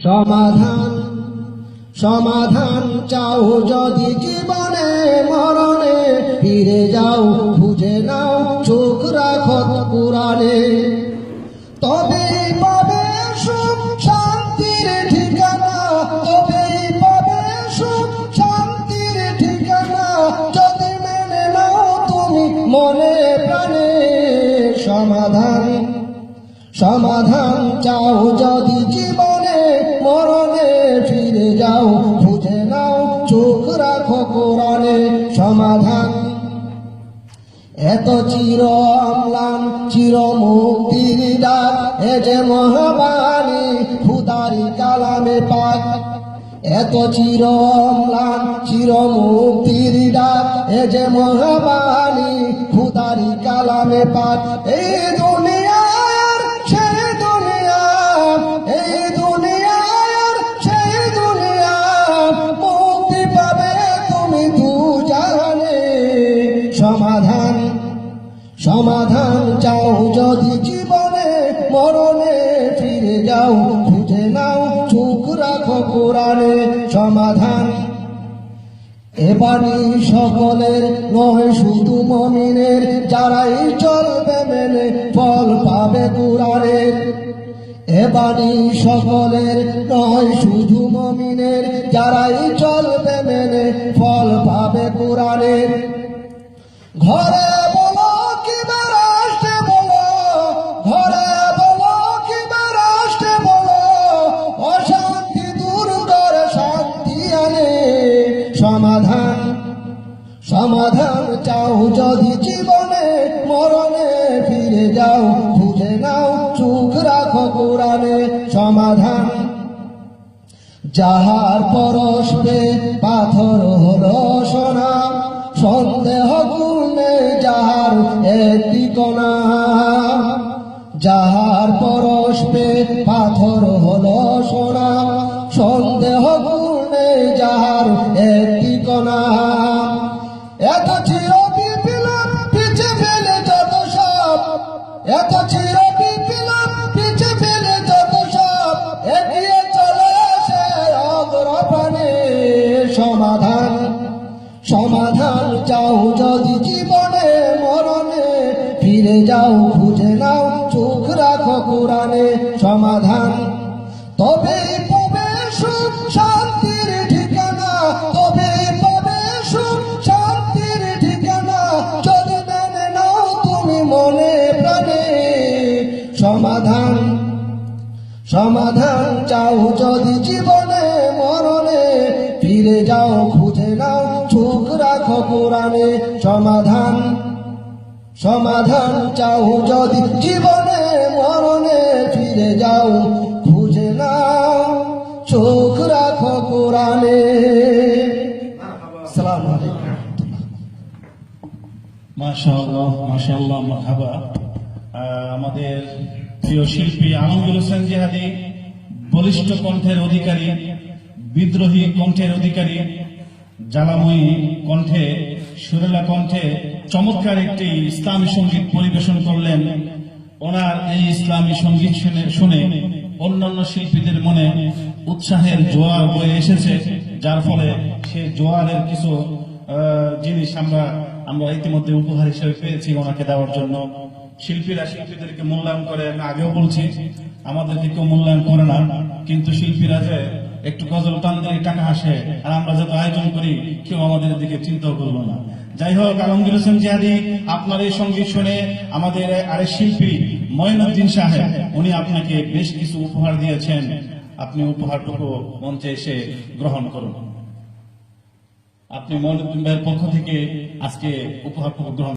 সমাধান সমাধান চাও যদি জীবনে, মরণে ফিরে যাও, বুঝে নাও, চোখ রাখো পুরাণে। তবে পাবে সুখ, শান্তির ঠিকানা, তবে পাবে সুখ, শান্তির ঠিকানা, যদি মেনে নাও তুমি মনে প্রাণে। সমাধান সমাধান চাও যদি জীবনে মরণে ফিরে যাও, বুঝে নাও, চোখ রাখো কোরআনে সমাধান। এত চির অম্লান চির মুক্তির ডাক, এ যে মহাবাণী, খুদারি কালামে পাক। এত চির অম্লান চির মুক্তির ডাক, এ যে মহাবাণী, খুদারি কালামে পাক। এই সমাধান চাও যদি জীবনে, মরণে ফিরে যাও, খুঁজে নাও চোখ রাখো কোরআনে সমাধান। এবারই সকলের নয়, শুধু মমিনের, যারাই চলবে মেনে ফল পাবে কোরআনের এবারই সকলের নয়, শুধু মমিনের, যারাই চলবে মেনে ফল পাবে কোরআনের ঘরে সমাধান চাও যদি জীবনে, মরণে ফিরে যাও, খুঁজে নাও, চোখ রাখো কোরআনে সমাধান। যাহার পরশে পাথর হলো সোনা, সন্দেহ গুণে যাহার একটি কণা। যাহার পরশে পাথর হলো সোনা, সন্দেহ গুণে যাহার একটি কণা। এত চির বিপ্লব পিছে ফেলে যত সব। এত চির বিপ্লব পিছে ফেলে যত সব। এগিয়ে চলে আসে অগ্রপণে সমাধান সমাধান চাও যদি জীবনে, মরণে। ফিরে যাও সমাধান সমাধান চাও যদি জীবনে মরণে, ফিরে যাও, খুঁজে নাও, চোখ রাখো কোরআনে সমাধান। সমাধান চাও যদি জীবনে মরণে, ফিরে যাও, খুঁজে নাও, চোখ রাখো কোরআনে। সালাম মাশাআল্লাহ মাশাআল্লাহ, মারহাবা। আমাদের প্রিয় শিল্পী আলমগীর হোসেন জিহাদি, বলিষ্ঠ কণ্ঠের অধিকারী, বিদ্রোহী কণ্ঠের অধিকারী, জ্বালাময়ী কণ্ঠে, সুরেলা কণ্ঠে চমৎকার একটি ইসলামী সংগীত পরিবেশন করলেন। ওনার এই ইসলামী সংগীত শুনে শুনে অন্যান্য শিল্পীদের মনে উৎসাহের জোয়ার বয়ে এসেছে, যার ফলে সে জোয়ারের কিছু জিনিস আমরা আমরা ইতিমধ্যে উপহার হিসেবে পেয়েছি ওনাকে দেওয়ার জন্য। শিল্পীরা শিল্পীদেরকে মূল্যায়ন করে আমি আগেও বলছি আমাদেরকে কেউ মূল্যায়ন করে না, কিন্তু শিল্পীরা যে একটু গজল টান টাকা আসে, আর আমরা যত আয়োজন করি, কেউ আমাদের দিকে চিন্তাও করল না। যাই হোক, আলমগীর হোসেন জিহাদি, আপনার এই সংগীত শুনে আমাদের আরেক শিল্পী মঈনুদ্দিন সাহেব, উনি আপনাকে বেশ কিছু উপহার দিয়েছেন। আপনি উপহারটুকু মঞ্চে এসে গ্রহণ করুন। আপনি মঈনুদ্দিন ভাইয়ের পক্ষ থেকে আজকে উপহার গ্রহণ